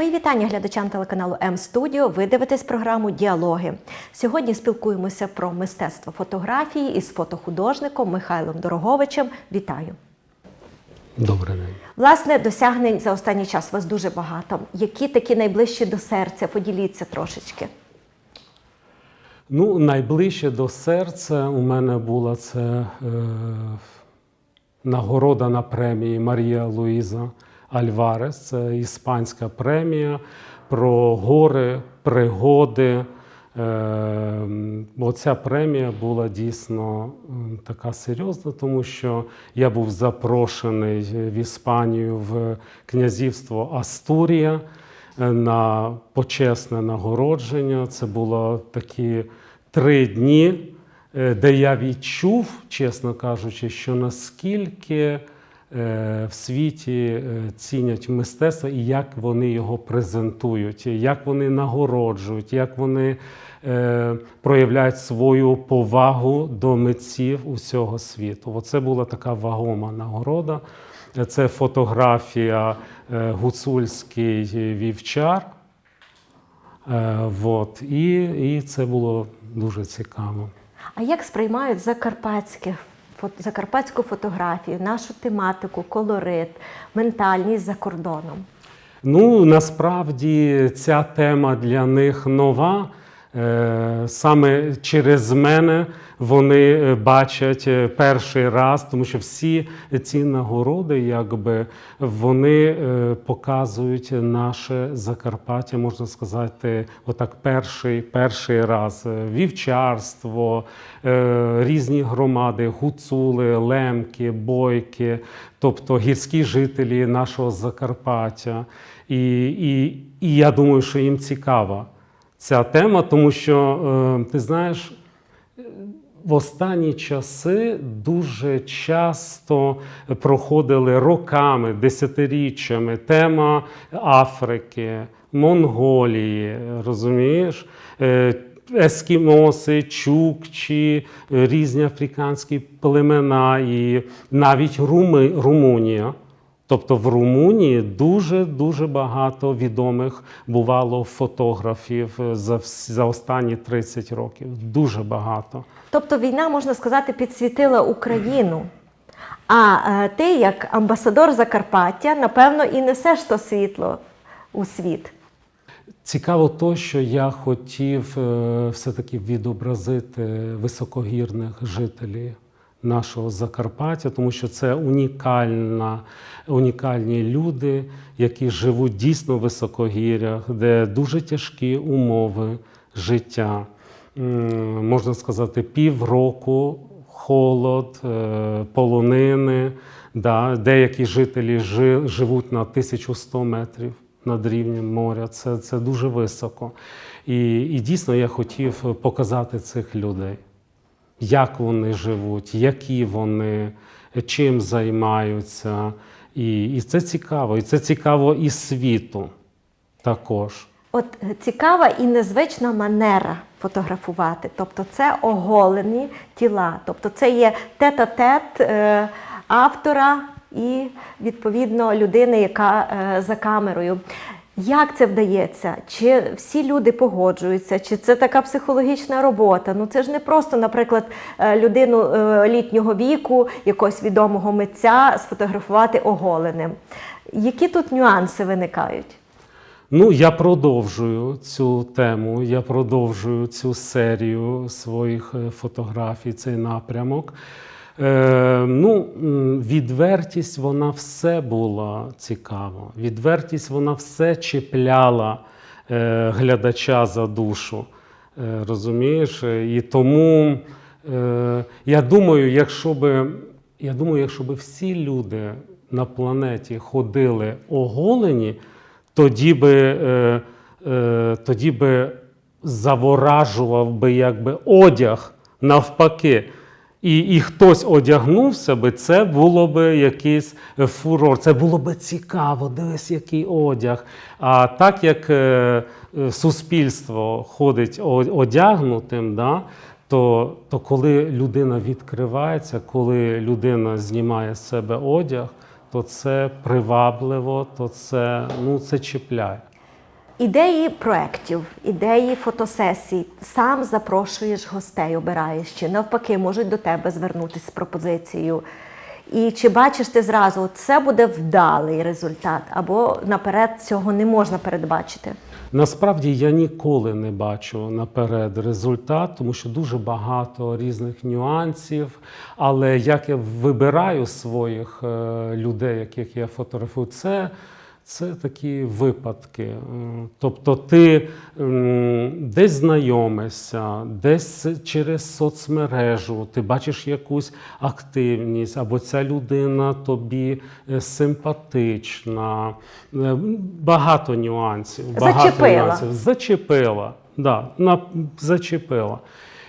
Мої вітання глядачам телеканалу М Студіо. Ви дивитесь програму Діалоги. Сьогодні спілкуємося про мистецтво фотографії із фотохудожником Михайлом Дороговичем. Вітаю! Добрий день. Власне, досягнень за останній час у вас дуже багато. Які такі найближчі до серця? Поділіться трошечки. Ну, найближче до серця у мене була це е, нагорода на премії Марія Луїза Альварес. Це іспанська премія про гори, пригоди. Е, оця премія була дійсно така серйозна, тому що я був запрошений в Іспанію в князівство Астурія е, на почесне нагородження. Це було такі три дні, е, де я відчув, чесно кажучи, що наскільки в світі е, цінять мистецтво і як вони його презентують, як вони нагороджують, як вони е, проявляють свою повагу до митців усього світу. Оце була така вагома нагорода. Це фотографія е, гуцульський вівчар. Е, Вот. І, і це було дуже цікаво. А як сприймають закарпатське фото- закарпатську фотографію, нашу тематику, колорит, ментальність за кордоном? Ну, насправді ця тема для них нова. Е, Саме через мене вони е, бачать е, перший раз, тому що всі ці нагороди, якби вони показують наше Закарпаття, можна сказати, отак перший, перший раз. Вівчарство, різні громади, гуцули, лемки, бойки, тобто гірські жителі нашого Закарпаття. І, і, і я думаю, що їм цікава ця тема, тому що е, ти знаєш, в останні часи дуже часто проходили роками, десятиріччями тема Африки, Монголії, розумієш? Е, Ескімоси, чукчі, різні африканські племена і навіть Руми, Румунія. Тобто в Румунії дуже дуже багато відомих бувало фотографів за, за останні 30 років. Дуже багато. Тобто війна, можна сказати, підсвітила Україну. А е, ти, як амбасадор Закарпаття, напевно, і несеш то світло у світ. Цікаво то, що я хотів е, все-таки відобразити високогірних жителів нашого Закарпаття, тому що це унікальна, унікальні люди, які живуть дійсно в високогір'ях, де дуже тяжкі умови життя. Можна сказати, півроку холод, е, полонини. Да, деякі жителі жи- живуть на 1100 метрів над рівнем моря. Це, це дуже високо. І, і дійсно я хотів показати цих людей, як вони живуть, які вони, чим займаються. І, і це цікаво. І це цікаво і світу також. От е, цікава і незвична манера фотографувати. Тобто це оголені тіла. Тобто це є тет-а-тет е, автора і відповідно людини, яка е, за камерою. Як це вдається? Чи всі люди погоджуються? Чи це така психологічна робота? Ну це ж не просто, наприклад, е, людину е, літнього віку, якогось відомого митця сфотографувати оголеним. Які тут нюанси виникають? Ну, я продовжую цю тему, я продовжую цю серію своїх е, фотографій, цей напрямок. Е, ну, відвертість вона все була цікава. Відвертість вона все чіпляла е, глядача за душу. Е, розумієш? І тому е, я думаю, якщо би, я думаю, якщо би всі люди на планеті ходили оголені, тоді би, е, е, тоді би заворажував би якби одяг навпаки. І, і хтось одягнувся би, це було би якийсь е, фурор, це було би цікаво, дивись, який одяг. А так як е, е, суспільство ходить одягнутим, да, то, то коли людина відкривається, коли людина знімає з себе одяг, то це привабливо, то це, ну, це чіпляє. Ідеї проєктів, ідеї фотосесій, сам запрошуєш гостей, обираєш, чи навпаки можуть до тебе звернутися з пропозицією. І чи бачиш ти зразу, це буде вдалий результат, або наперед цього не можна передбачити? Насправді я ніколи не бачу наперед результат, тому що дуже багато різних нюансів. Але як я вибираю своїх е, людей, яких я фотографую, це, це такі випадки. Е, Тобто ти десь знайомишся, десь через соцмережу, ти бачиш якусь активність, або ця людина тобі е, симпатична. Е, Багато нюансів. Багато Зачепила. нюансів. Зачепила. Да, на, зачепила.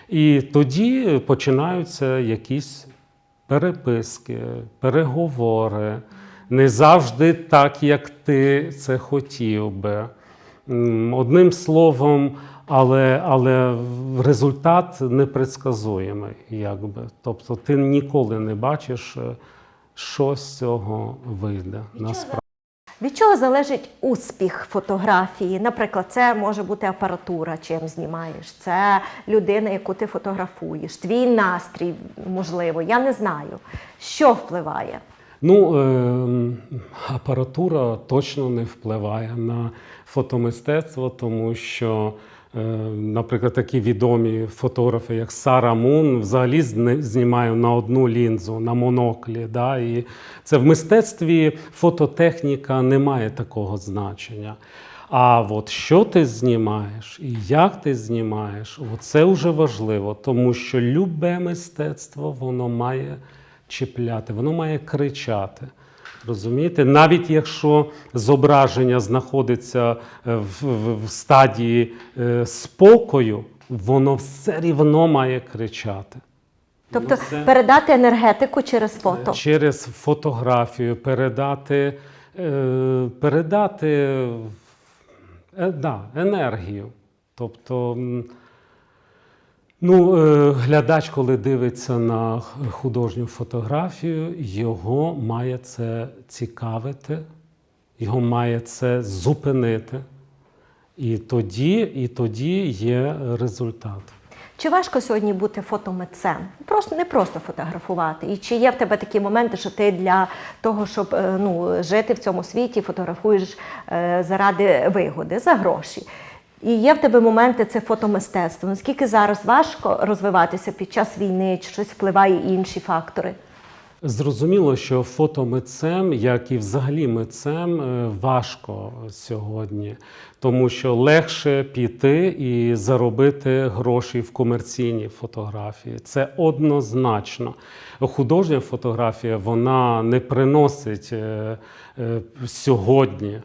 І тоді починаються якісь переписки, переговори. Не завжди так, як ти це хотів би. Одним словом, але, але результат непредсказуємий, якби. Тобто ти ніколи не бачиш, е, що з цього вийде насправді. Від чого залежить успіх фотографії? Наприклад, це може бути апаратура, чим знімаєш, це людина, яку ти фотографуєш, твій настрій, можливо, я не знаю. Що впливає? Ну, е, апаратура точно не впливає на фотомистецтво, тому що, е, наприклад, такі відомі фотографи, як Сара Мун, взагалі знімає на одну лінзу, на моноклі. Да? І це в мистецтві фототехніка не має такого значення. А от що ти знімаєш і як ти знімаєш, це вже важливо, тому що любе мистецтво воно має чіпляти, воно має кричати. Розумієте? Навіть якщо зображення знаходиться е, в, в, в стадії е, спокою, воно все рівно має кричати. Тобто Ну, це- передати енергетику через фото. Через фотографію передати, е, передати е, да, енергію. Тобто, ну, е, глядач, коли дивиться на художню фотографію, його має це цікавити, його має це зупинити. І тоді, і тоді є результат. Чи важко сьогодні бути фотомитцем? Просто не просто фотографувати. І чи є в тебе такі моменти, що ти для того, щоб е, ну, жити в цьому світі, фотографуєш е, заради вигоди, за гроші? І є в тебе моменти це фотомистецтво. Наскільки зараз важко розвиватися під час війни, чи щось впливає і інші фактори? Зрозуміло, що фотомитцем, як і взагалі митцем, е, важко сьогодні, тому що легше піти і заробити гроші в комерційній фотографії. Це однозначно. Художня фотографія вона не приносить е, е, сьогодні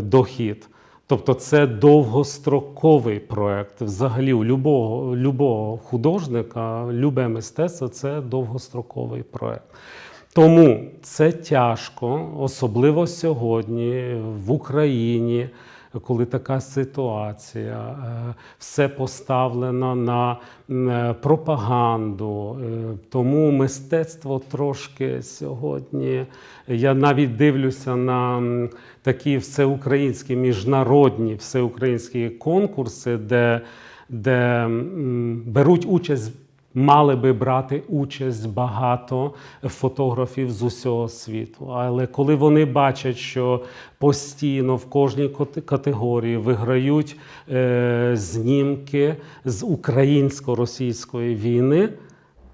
дохід. Тобто це довгостроковий проект. Взагалі, у любого, любого художника, любе мистецтво це довгостроковий проект. Тому це тяжко, особливо сьогодні в Україні, коли така ситуація, е, все поставлено на е, пропаганду. Е, Тому мистецтво трошки сьогодні. Я навіть дивлюся на такі всеукраїнські міжнародні всеукраїнські конкурси, де, де беруть участь. Мали би брати участь багато фотографів з усього світу. Але коли вони бачать, що постійно в кожній категорії виграють е, знімки з українсько-російської війни,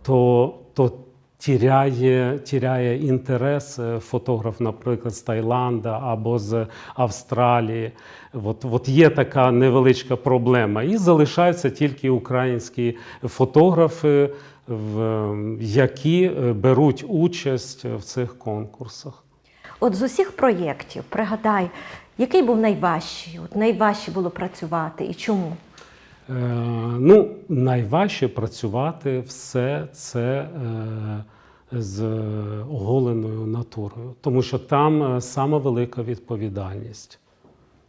то, то тіряє, тіряє інтерес е, фотограф, наприклад, з Таїланда або з Австралії. От, от є така невеличка проблема. І залишаються тільки українські фотографи, які е, беруть участь в цих конкурсах. От з усіх проєктів пригадай, який був найважчий? От найважче було працювати і чому? Е, ну, найважче працювати все це е, з оголеною натурою, тому що там е, сама велика відповідальність.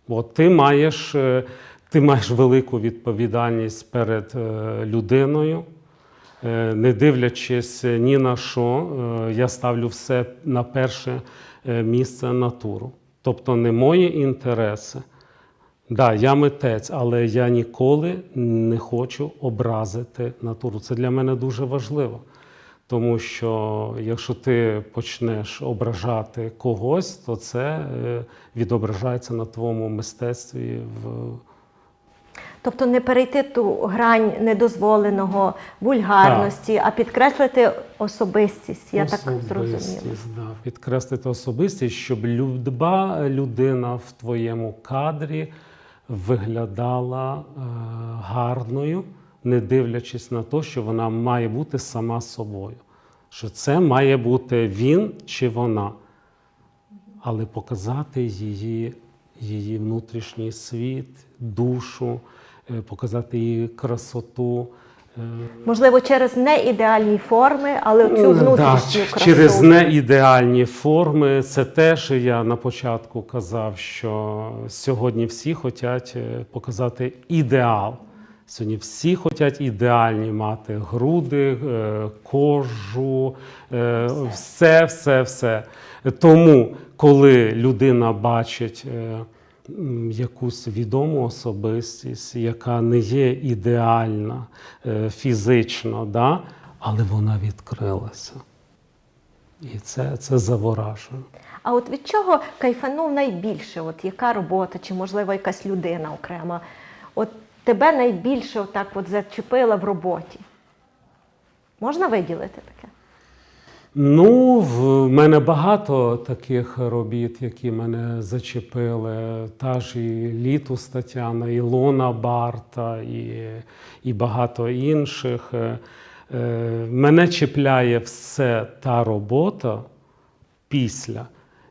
От ти маєш, е, ти маєш велику відповідальність перед е, людиною. Не дивлячись ні на що, я ставлю все на перше місце натуру. Тобто не мої інтереси, Да, я митець, але я ніколи не хочу образити натуру. Це для мене дуже важливо. Тому що якщо ти почнеш ображати когось, то це е, відображається на твоєму мистецтві в Тобто не перейти ту грань недозволеного, вульгарності, а підкреслити особистість. Я так зрозуміла. Особистість, Да. Підкреслити особистість, щоб люба людина в твоєму кадрі виглядала е, гарною, не дивлячись на те, що вона має бути сама собою. Що це має бути він чи вона, але показати її, її внутрішній світ, душу, е, показати її красоту. е, Можливо, через неідеальні форми, але цю внутрішню Да, красу. через неідеальні форми. Це теж я на початку казав, що сьогодні всі хочуть е, показати ідеал. Сьогодні всі хочуть ідеальні мати груди, е, кожу, е, все, все, все. Тому, коли людина бачить е, якусь відому особистість, яка не є ідеальна фізично, да? але вона відкрилася. І це, це заворажує. А от від чого кайфанув найбільше? От яка робота, чи можливо якась людина окрема? От тебе найбільше отак от зачепила в роботі? Можна виділити таке? Ну, в мене багато таких робіт, які мене зачепили. Та ж і Літус Тетяна, і Лона Барта, і, і багато інших. Е, е, Мене чіпляє все та робота після,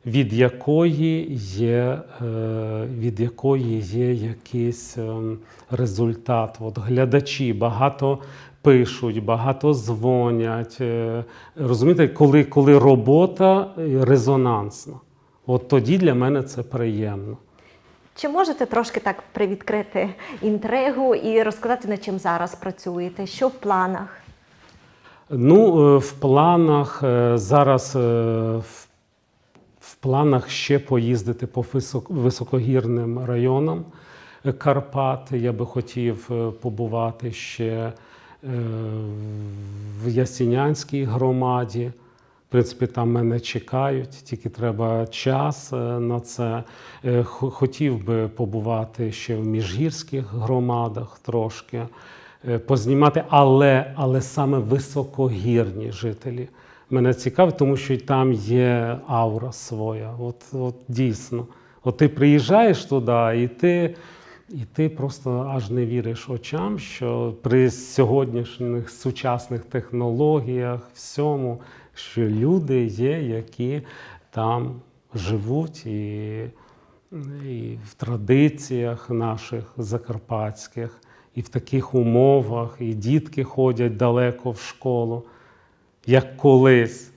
від якої є, е, від якої є якийсь ем, результат. От глядачі багато пишуть, багато дзвонять. Е, Розумієте, коли, коли робота е, резонансна, от тоді для мене це приємно. Чи можете трошки так привідкрити інтригу і розказати, над чим зараз працюєте? Що в планах? Ну, е, в планах е, зараз е, в планах ще поїздити по високогірним районам Карпат. Я би хотів е, побувати ще е, в Ясінянській громаді. В принципі, там мене чекають, тільки треба час е, на це. Хотів би побувати ще в міжгірських громадах трошки, познімати, але, але саме високогірні жителі. Мене цікавить, тому що там є аура своя. От, от дійсно. От ти приїжджаєш туди, і ти, і ти просто аж не віриш очам, що при сьогоднішніх сучасних технологіях, всьому, що люди є, які там живуть і, і в традиціях наших закарпатських, і в таких умовах, і дітки ходять далеко в школу, як колись.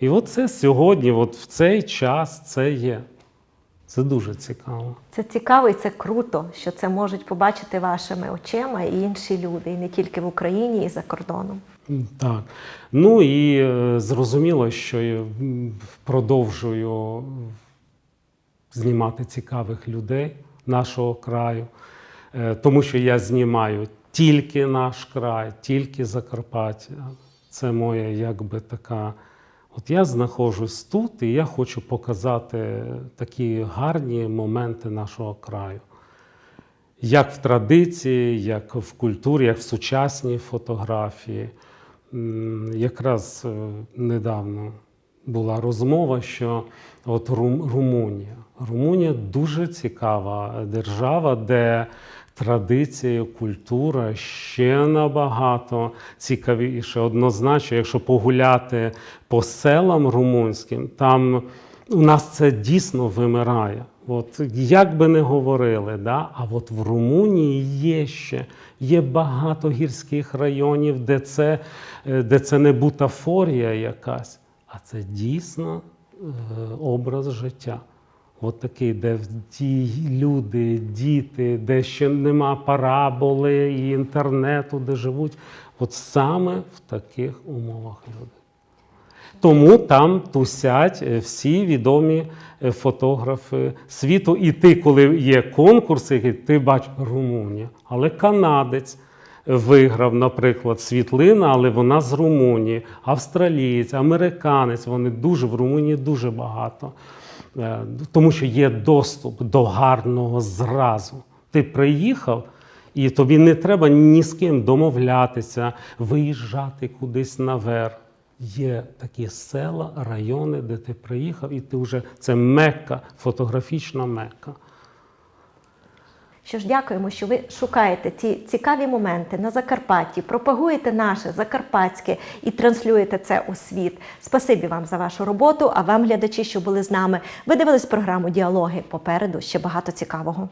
І от це сьогодні, от в цей час це є. Це дуже цікаво. Це цікаво і це круто, що це можуть побачити вашими очима і інші люди, і не тільки в Україні, і за кордоном. Так. Ну і е, зрозуміло, що я продовжую знімати цікавих людей нашого краю, Е, тому що я знімаю тільки наш край, тільки Закарпаття. Це моя якби така. От я знаходжусь тут, і я хочу показати такі гарні моменти нашого краю як в традиції, як в культурі, як в сучасній фотографії. Якраз е, недавно була розмова, що от Румунія. Румунія дуже цікава держава, де традиція, культура ще набагато цікавіше. Однозначно, якщо погуляти по селам румунським, там у нас це дійсно вимирає. От як би не говорили, да? а от в Румунії є ще є багато гірських районів, де це, е, де це не бутафорія якась, а це дійсно е, образ життя. От такий, де люди, діти, де ще нема параболи і інтернету, де живуть. От саме в таких умовах люди. Тому там тусять е, всі відомі е, фотографи світу. І ти, коли є конкурси, ти бачиш Румунія, але канадець виграв, наприклад, світлина, але вона з Румунії, австралієць, американець. Вони дуже в Румунії дуже багато. Е, Тому що є доступ до гарного зразу. Ти приїхав, і тобі не треба ні з ким домовлятися, виїжджати кудись наверх. Є такі села, райони, де ти приїхав, і ти вже це мекка, фотографічна мекка. Що ж, дякуємо, що ви шукаєте ці цікаві моменти на Закарпатті, пропагуєте наше закарпатське і транслюєте це у світ. Спасибі вам за вашу роботу, а вам, глядачі, що були з нами. Ви дивились програму Діалоги. Попереду ще багато цікавого.